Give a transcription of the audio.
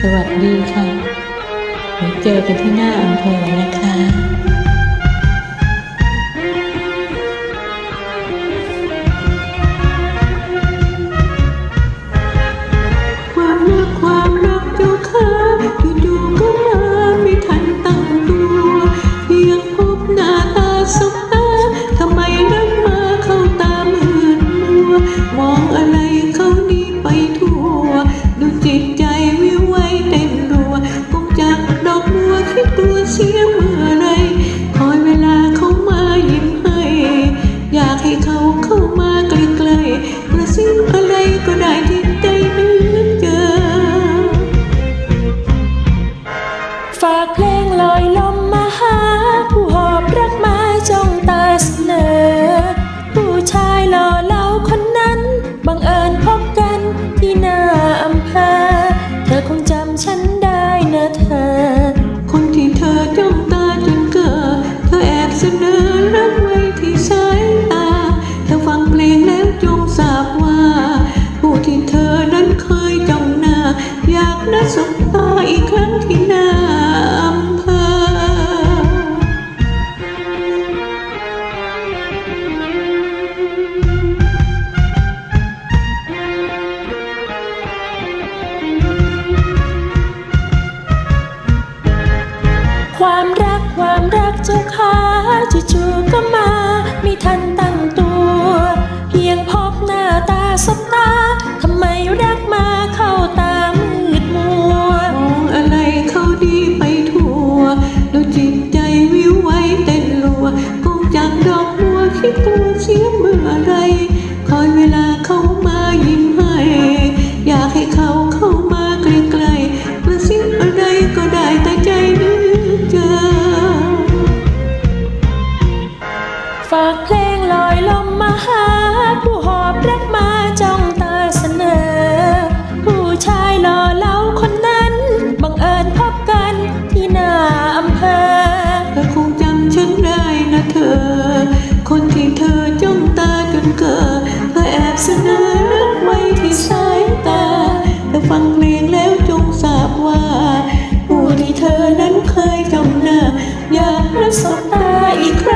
สวัสดีค่ะไว้เจอกันที่หน้าอำเภอนะคะ อีกครั้งที่น้าอำเภอความรักความรักเจ้าค่ะ คิดตัวเสียเมื่อไร คอยเวลาเขามายิ้มให้ อยากให้เขาเข้ามาใกล้ๆกระซิบอะไรก็ได้แต่ใจนึกเจอ ฝากเพลงลอยลมมาหา ผู้หอบรักมา เธอจ้องตาจนเกิดเพื่อแอบเสนอรักไว้ที่สายตาแต่ฟังเพลงแล้วจงทราบว่าผู้ที่เธอนั้นเคยจำหน้าอยากประสบตาอีกครั้ง